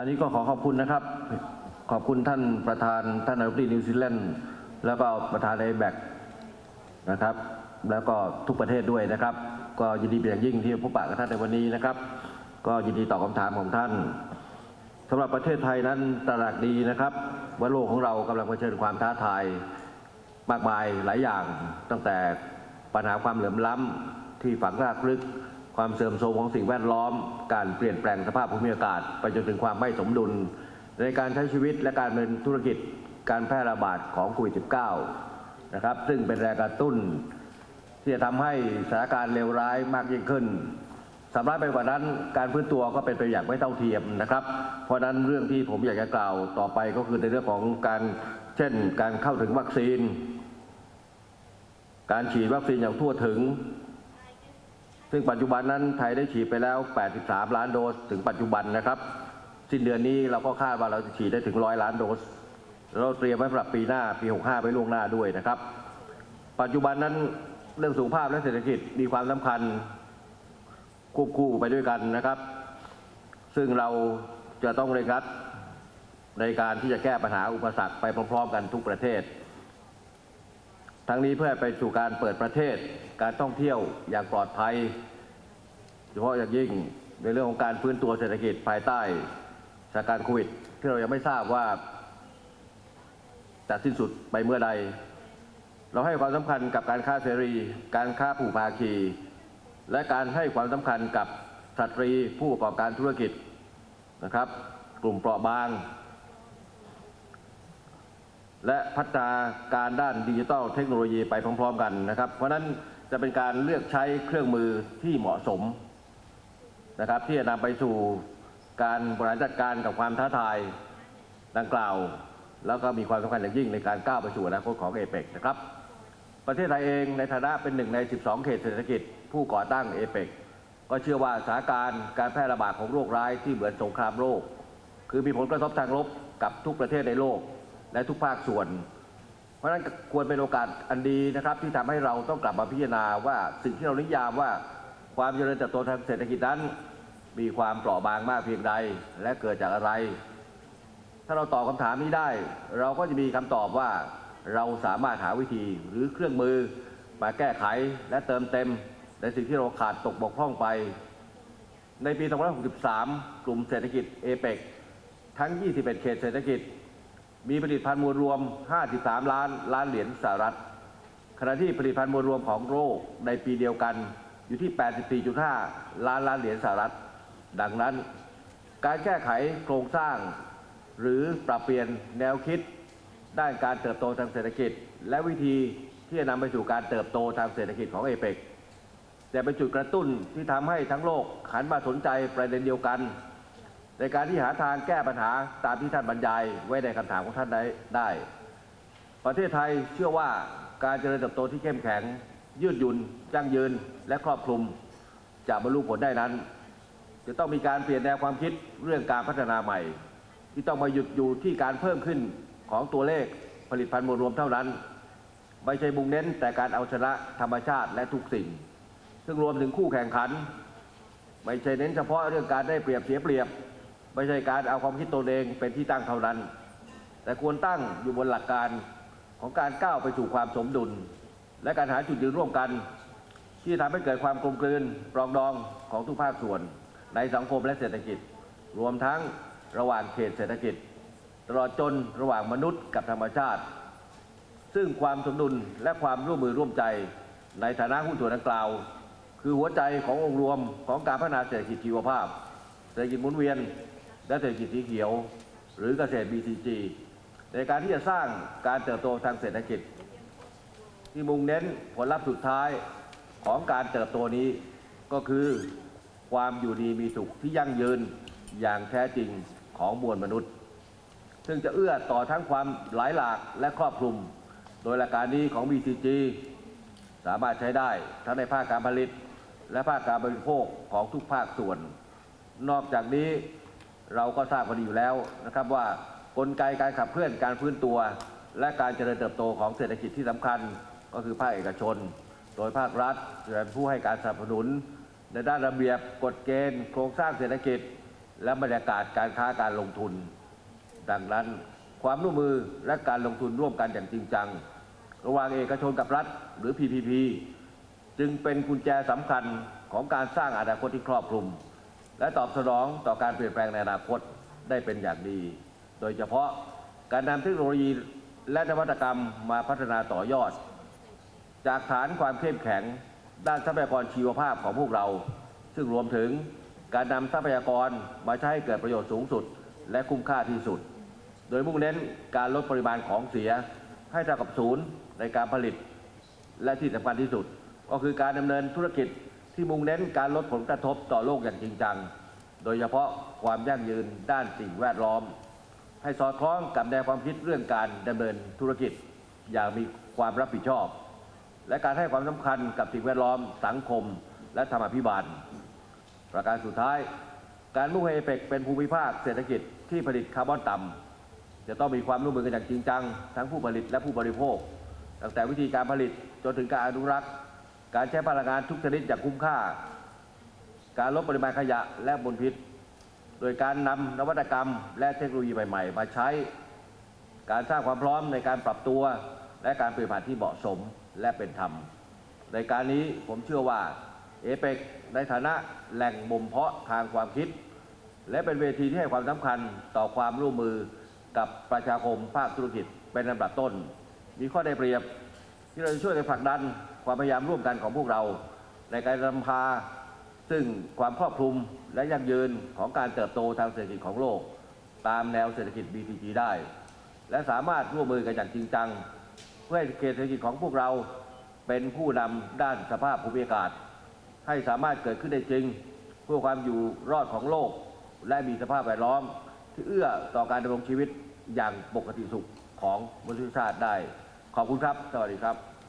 อันนี้ก็ขอขอบคุณนะครับ ขอบคุณท่านประธานท่านนายกรัฐมนตรีนิวซีแลนด์แล้วก็ประธานไอแบกนะครับ แล้วก็ทุกประเทศด้วยนะครับ ก็ยินดีเป็นอย่างยิ่งที่พบปะกับท่านในวันนี้นะครับ ก็ยินดีตอบคำถามของท่านสำหรับประเทศไทยนั้นตระหนักดีนะครับว่าโลกของเรากำลังเผชิญความท้าทายมากมายหลายอย่างตั้งแต่ปัญหาความเหลื่อมล้ำที่ฝังรากลึก ความเสื่อมโทรมของสิ่งแวดล้อม การเปลี่ยนแปลงสภาพภูมิอากาศ ไปจนถึงความไม่สมดุล ในการใช้ชีวิตและการเนินธุรกิจการแพร่ระบาดของโควิด -19 นะครับ ซึ่งเป็นแรงกระตุ้น ที่จะทำให้สถานการณ์เลวร้ายมากยิ่งขึ้นสำหรับไปกว่านั้นการพื้นตัวก็เป็นไปอย่างไม่เท่าเทียมนะครับ เพราะฉะนั้นเรื่องที่ผมอยากจะกล่าวต่อไปก็คือในเรื่องของการเช่น การเข้าถึงวัคซีน การฉีดวัคซีนอย่างทั่วถึง ซึ่งปัจจุบันนั้นไทยได้ฉีดไปแล้ว 83 ล้านโดสถึงปัจจุบันนะครับ สิ้นเดือนนี้เราก็คาดว่าเราจะฉีดได้ถึง100ล้านโดส เราเตรียมไว้สำหรับปีหน้าปี 65ไปล่วงหน้าด้วยนะครับ ปัจจุบันนั้นเรื่องสุขภาพและเศรษฐกิจมีความสำคัญควบคู่ไปด้วยกันนะครับ ซึ่งเราจะต้องเร่งรัดในการที่จะแก้ปัญหาอุปสรรคไปพร้อม ๆ กันทุกประเทศ ทั้งนี้เพื่อไปสู่การเปิดประเทศการท่องเที่ยวอย่างปลอดภัยเฉพาะอย่างยิ่งในเรื่องของการฟื้นตัวเศรษฐกิจภายใต้สถานการณ์โควิดที่เรายังไม่ทราบว่าจะสิ้นสุดไปเมื่อใด เราให้ความสำคัญกับการค้าเสรี การค้าผูกภาคี และการให้ความสำคัญกับสตรีผู้ประกอบการธุรกิจนะครับ กลุ่มเปราะบาง และพัฒนาการด้านดิจิทัลเทคโนโลยีไปพร้อม ๆ กันนะครับ เพราะนั้นจะเป็นการเลือกใช้เครื่องมือที่เหมาะสมนะครับที่จะนำไปสู่การบริหารจัดการกับความท้าทายดังกล่าว แล้วก็มีความสำคัญอย่างยิ่งในการก้าวไปสู่อนาคตของเอเปกนะครับ ประเทศไทยเองในฐานะเป็นหนึ่งใน 12 เขตเศรษฐกิจ ผู้ก่อตั้งเอเปกก็เชื่อว่าสถานการณ์การแพร่ระบาดของโรคร้ายที่เหมือนสงครามโลก คือมีผลกระทบทางลบกับทุกประเทศในโลก และทุกภาคส่วน เพราะฉะนั้นควรเป็นโอกาสอันดีนะครับ ที่ทำให้เราต้องกลับมาพิจารณาว่าสิ่งที่เรานิยามว่าความเจริญเติบโตทางเศรษฐกิจนั้น มีความเปราะบางมากเพียงใดและเกิดจากอะไร ถ้าเราตอบคำถามนี้ได้ เราก็จะมีคำตอบว่าเราสามารถหาวิธีหรือเครื่องมือมาแก้ไขและเติมเต็ม ในสิ่งที่เราขาดตกบกพร่องไป ในปี 2563 กลุ่มเศรษฐกิจเอเปกทั้ง 21 เขตเศรษฐกิจ มีผลิตภัณฑ์มวลรวม 53 ล้านล้านเหรียญสหรัฐ ขณะที่ผลิตภัณฑ์มวลรวมของโลกในปีเดียวกันอยู่ที่ 84.5 ล้านล้านเหรียญสหรัฐ ดังนั้น การแก้ไขโครงสร้าง หรือปรับเปลี่ยนแนวคิด ด้านการเติบโตทางเศรษฐกิจ และวิธีที่จะนำไปสู่การเติบโตทางเศรษฐกิจของเอเปกจะเป็นจุดกระตุ้นที่ทำให้ทั้งโลกหันมาสนใจประเด็นเดียวกัน ในการที่หาทางแก้ปัญหาตามที่ท่านบรรยายไว้ในคำถามของท่านได้ได้ ประเทศไทยเชื่อว่าการเจริญเติบโตที่เข้มแข็ง ยืดหยุ่นยั่งยืนและครอบคลุมจะบรรลุผลได้นั้น จะต้องมีการเปลี่ยนแนวความคิดเรื่องการพัฒนาใหม่ ที่ต้องมาหยุดอยู่ที่การเพิ่มขึ้นของตัวเลขผลิตภัณฑ์มวลรวมเท่านั้น ไม่ใช่มุ่งเน้นแต่การเอาชนะธรรมชาติและทุกสิ่ง ซึ่งรวมถึงคู่แข่งขัน ไม่ใช่เน้นเฉพาะเรื่องการได้เปรียบเสียเปรียบ ไม่ใช่การเอาความคิดตนเองเป็นที่ตั้งเท่านั้น แต่ควรตั้งอยู่บนหลักการของการก้าวไปสู่ความสมดุล และการหาจุดยืนร่วมกัน ที่ทำให้เกิดความกลมกลืนปรองดองของทุกภาคส่วน ในสังคมและเศรษฐกิจ รวมทั้งระหว่างเขตเศรษฐกิจ ตลอดจนระหว่างมนุษย์กับธรรมชาติ ซึ่งความสมดุลและความร่วมมือร่วมใจ ในฐานะหุ้นส่วนดังกล่าว คือหัวใจขององค์รวมของการพัฒนาเศรษฐกิจชีวภาพ เศรษฐกิจหมุนเวียน และเศรษฐกิจสีเขียว หรือเกษตร BCG ในการที่จะสร้างการเติบโตทางเศรษฐกิจ ที่มุ่งเน้นผลลัพธ์สุดท้ายของการเติบโตนี้ก็คือความอยู่ดีมีสุขที่ยั่งยืนอย่างแท้จริงของมวลมนุษย์ ซึ่งจะเอื้อต่อทั้งความหลายหลากและครอบคลุม โดยหลักการนี้ของ BCG สามารถใช้ได้ทั้งในภาคการผลิต และภาคการบริโภคของทุกภาคส่วน นอกจากนี้ เราก็ทราบกันดีอยู่แล้วนะครับว่ากลไกการขับเคลื่อนการฟื้นตัว และการเจริญเติบโตของเศรษฐกิจที่สำคัญ ก็คือภาคเอกชน โดยภาครัฐจะเป็นผู้ให้การสนับสนุน ในด้านระเบียบกฎเกณฑ์ โครงสร้างเศรษฐกิจ และบรรยากาศการค้าการลงทุน ดังนั้นความร่วมมือและการลงทุนร่วมกันอย่างจริงจัง ระหว่างเอกชนกับรัฐหรือ PPP จึงเป็นกุญแจสำคัญของการสร้างอนาคตที่ครอบคลุม และตอบสนองต่อการเปลี่ยนแปลงในอนาคตได้เป็นอย่างดี โดยเฉพาะการนำเทคโนโลยีและนวัตกรรมมาพัฒนาต่อยอด จากฐานความเข้มแข็งด้านทรัพยากรชีวภาพของพวกเรา ซึ่งรวมถึงการนำทรัพยากรมาใช้ให้เกิดประโยชน์สูงสุด และคุ้มค่าที่สุด โดยมุ่งเน้นการลดปริมาณของเสียให้เท่ากับศูนย์ในการผลิต และที่สำคัญที่สุด ก็คือการดำเนินธุรกิจ ที่มุ่งเน้นการลดผลกระทบต่อโลกอย่างจริงจัง โดยเฉพาะความยั่งยืนด้านสิ่งแวดล้อม ให้สอดคล้องกับแนวความคิดเรื่องการดำเนินธุรกิจ อย่างมีความรับผิดชอบ และการให้ความสำคัญกับสิ่งแวดล้อมสังคม และธรรมาภิบาล ประการสุดท้าย การมุ่งให้เอเปกเป็นภูมิภาคเศรษฐกิจที่ผลิตคาร์บอนต่ำจะต้องมีความร่วมมือกันอย่างจริงจัง ทั้งผู้ผลิตและผู้บริโภค ตั้งแต่วิธีการผลิตจนถึงการอนุรักษ์ การใช้พลังงานทุกชนิดอย่างคุ้มค่า การลดปริมาณขยะและมลพิษ โดยการนำนวัตกรรม และเทคโนโลยีใหม่ ๆ มาใช้ การสร้างความพร้อมในการปรับตัว และการเปลี่ยนผ่านที่เหมาะสมและเป็นธรรม ในการนี้ผมเชื่อว่าเอเปกในฐานะแหล่งบ่มเพาะทางความคิด และเป็นเวทีที่ให้ความสำคัญต่อความร่วมมือกับประชาคมภาคธุรกิจเป็นลำดับต้น มีข้อได้เปรียบที่เราจะช่วยกันผลักดัน ความพยายามร่วมกันของพวกเรา ในการนำพา ซึ่งความครอบคลุมและยั่งยืนของการเติบโตทางเศรษฐกิจของโลก ตามแนวเศรษฐกิจ BTG ได้ และสามารถร่วมมือกันอย่างจริงจัง เพื่อให้เขตเศรษฐกิจของพวกเราเป็นผู้นำด้านสภาพภูมิอากาศ ให้สามารถเกิดขึ้นได้จริง เพื่อความอยู่รอดของโลก และมีสภาพแวดล้อม ที่เอื้อต่อการดำรงชีวิตอย่างปกติสุขของมนุษยชาติได้ ขอบคุณครับ สวัสดีครับ